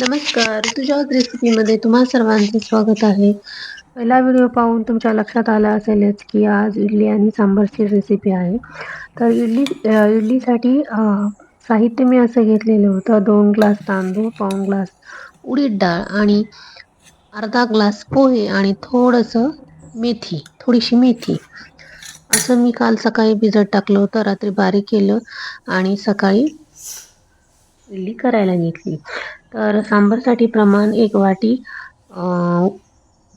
नमस्कार. तुझ्या रेसिपीमध्ये तुम्हा सर्वांचे स्वागत आहे. पहिला व्हिडिओ पाहून तुमच्या लक्षात आला असेलच की आज इडली आणि सांबारची रेसिपी आहे. तर इडली इडलीसाठी साहित्य मी असं घेतलेलं होतं. दोन ग्लास तांदूळ पाऊण ग्लास उडीद डाळ आणि अर्धा ग्लास पोहे आणि थोडंसं मेथी थोडीशी मेथी. असं मी काल सकाळी भिजत टाकलं होतं. रात्री बारीक केलं आणि सकाळी इडली करायला घेतली. तर सांबारसाठी प्रमाण एक वाटी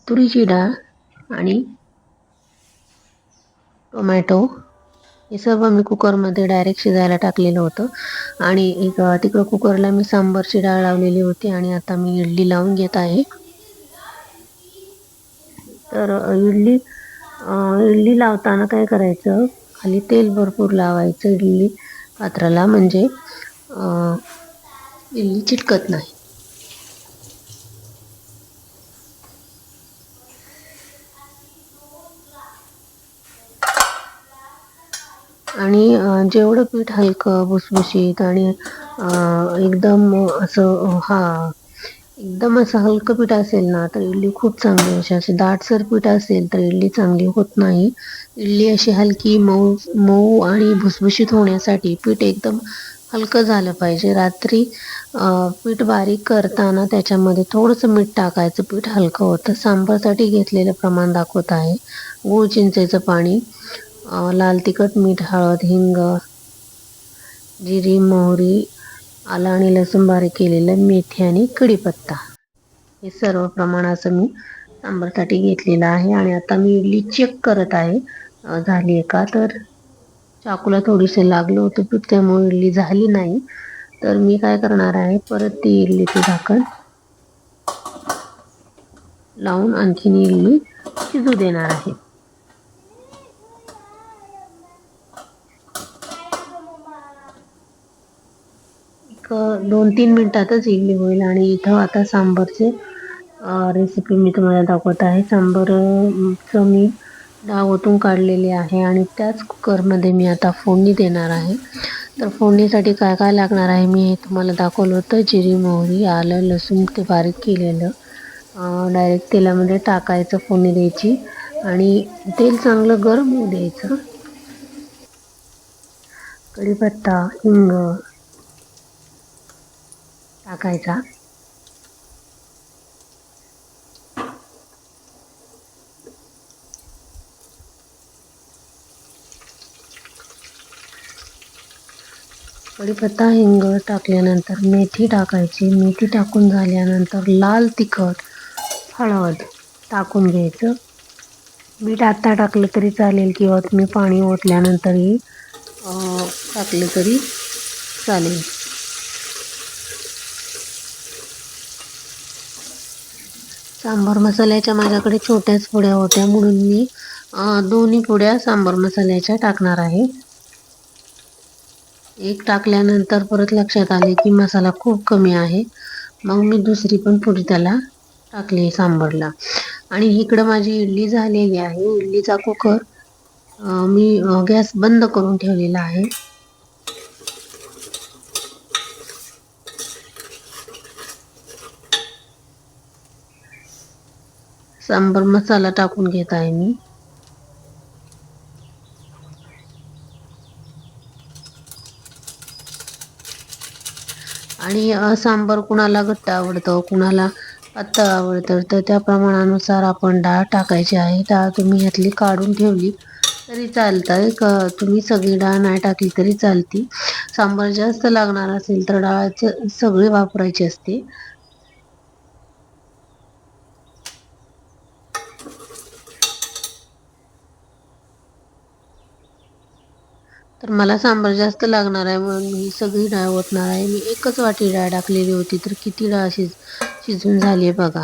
तुरीची डाळ आणि टोमॅटो. हे सर्व मी कुकरमध्ये डायरेक्ट शिजायला टाकलेलं होतं. आणि एक तिकडं कुकरला मी सांबारची डाळ लावलेली होती आणि आता मी इडली लावून घेत आहे. तर इडली इडली लावताना काय करायचं? खाली तेल भरपूर लावायचं इडली पात्राला. म्हणजे इडली चिटकत नाही. आणि जेवढं पीठ हलकं भुसभुशीत आणि एकदम असं हा एकदम असं हलकं पीठ असेल ना तर इडली खूप चांगली अशी अशी दाटसर पीठ असेल तर इडली चांगली होत नाही. इडली अशी हलकी मऊ मऊ आणि भुसभुशीत होण्यासाठी पीठ एकदम हलकं झालं पाहिजे. रात्री पीठ बारीक करताना त्याच्यामध्ये थोडंसं मीठ टाकायचं. पीठ हलकं होतं. सांबारसाठी घेतलेलं प्रमाण दाखवत आहे. गूळ चिंचेचं पाणी लाल तिखट मीठ हळद हिंग जिरी मोहरी आलं आणि लसूण बारीक केलेलं मेथी आणि कढीपत्ता. हे सर्व प्रमाणाचं मी सांबारसाठी घेतलेलं आहे. आणि आता मी इडली चेक करत आहे. झाली आहे का? तर चाकूला थोडीसे लागलं होतं पीठ त्यामुळे इडली झाली नाही. तर मी काय करणार आहे परत ती इडलीचं झाकण लावून आणखीन इडली शिजू देणार आहे. एक दोन तीन मिनटातच इडली होईल आणि इथं आता सांबारचे रेसिपी मी तुम्हाला दाखवत आहे. सांबारचं मी डाळ ओतून काढलेली आहे आणि त्याच कुकरमध्ये मी आता फोडणी देणार आहे. तर फोडणीसाठी काय काय लागणार आहे मी हे तुम्हाला दाखवलं होतं. जिरी मोहरी आलं लसूण ते बारीक केलेलं. डायरेक्ट तेलामध्ये टाकायचं फोडणी द्यायची आणि तेल चांगलं गरम होऊ द्यायचं. कढीपत्ता हिंग टाकायचा. कढीपत्ता हिंग टाकल्यानंतर मेथी टाकायची. मेथी टाकून झाल्यानंतर लाल तिखट हळद टाकून घ्यायचं. मीठ आत्ता टाकलं तरी चालेल किंवा तुम्ही पाणी ओतल्यानंतरही टाकलं तरी चालेल. सांबार मसाल्याच्या माझ्याकडे छोट्याच पुड्या होत्या म्हणून मी दोन्ही पुड्या सांबार मसाल्याच्या टाकणार आहे. एक टाकल्यानंतर परत लक्षात आले की मसाला खूप कमी आहे. मग मी दुसरी पण पुढे त्याला टाकली सांबारला. आणि इकडं माझी इडली झालेली आहे. इडलीचा कुकर मी गॅस बंद करून ठेवलेला आहे. सांबर मसाला टाकून घेत आहे मी. आणि सांबार कुणाला घट्ट आवडतं कुणाला पातळ आवडतं तर त्या प्रमाणानुसार आपण डाळ टाकायची आहे. डाळ तुम्ही यातली काढून ठेवली तरी चालतं क तुम्ही सगळी डाळ नाही टाकली तरी चालती. सांबार जास्त लागणार असेल तर डाळाचं सगळी वापरायची असते. तर मला सांबार जास्त लागणार आहे म्हणून मी सगळी डाळ ओतणार आहे. मी एकच वाटी डाळ टाकलेली होती तर किती डाळ शिज शिजून झाली आहे बघा.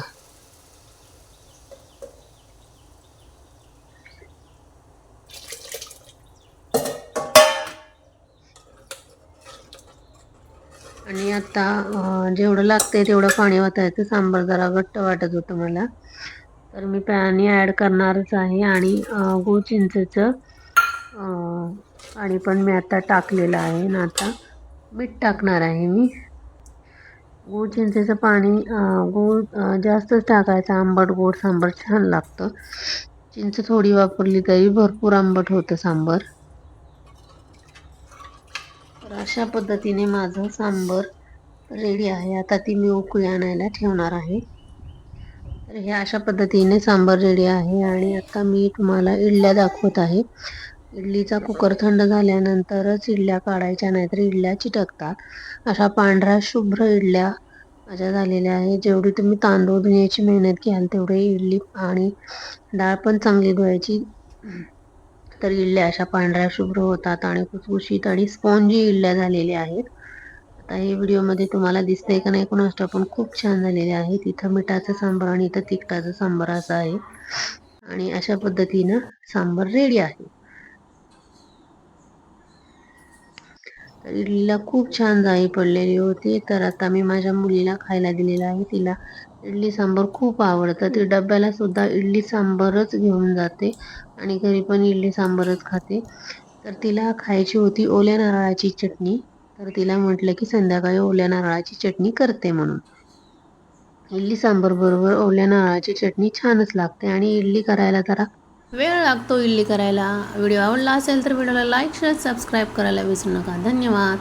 आणि आता जेवढं लागतंय तेवढं पाणी वाटायचं सांबार जरा घट्ट वाटत होतं मला. तर मी पाणी ॲड करणारच आहे आणि गूळ चिंचेचं आणि पण मी आता टाकलेलं आहे ना आता मीठ टाकणार आहे मी. गूळ चिंचेचं पाणी गोड गूळ जास्तच टाकायचं आंबट गोड सांबर छान लागतं. चिंच थोडी वापरली तरी भरपूर आंबट होतं सांबर. तर अशा पद्धतीने माझं सांबर रेडी आहे. आता ती मी उकळी आणायला ठेवणार आहे. तर हे अशा पद्धतीने सांबर रेडी आहे आणि आता मी तुम्हाला इडल्या दाखवत आहे. इडलीचा कुकर थंड झाल्यानंतरच इडल्या काढायच्या नाहीतर इडल्या चिटकतात. अशा पांढऱ्या शुभ्र इडल्या माझ्या झालेल्या आहे जेवढी तुम्ही तांदूळ धुण्याची मेहनत घ्याल तेवढे इडली आणि डाळ पण चांगली धुवायची. तर इडल्या अशा पांढऱ्या शुभ्र होतात आणि कुसकुशीत आणि स्पॉन्जी इडल्या झालेल्या आहेत. आता हे व्हिडिओमध्ये तुम्हाला दिसतंय का नाही कोणाष्ट पण खूप छान झालेले आहेत. इथं मिठाचं सांबार आणि इथं तिखटाचं सांबार असं आहे. आणि अशा पद्धतीनं सांबार रेडी आहे. इडलीला खूप छान जाळी पडलेली होती. तर आता मी माझ्या मुलीला खायला दिलेलं आहे. तिला इडली सांबार खूप आवडतं. ती डब्याला सुद्धा इडली सांबारच घेऊन जाते आणि घरी पण इडली सांबारच खाते. तर तिला खायची होती ओल्या नारळाची चटणी. तर तिला म्हटलं की संध्याकाळी ओल्या नारळाची चटणी करते म्हणून. इडली सांबर बरोबर ओल्या नारळाची चटणी छानच लागते आणि इडली करायला जरा वेळ लागतो इडली करायला. व्हिडिओ आवडला असेल तर व्हिडिओला लाईक शेअर सबस्क्राईब करायला विसरू नका. धन्यवाद.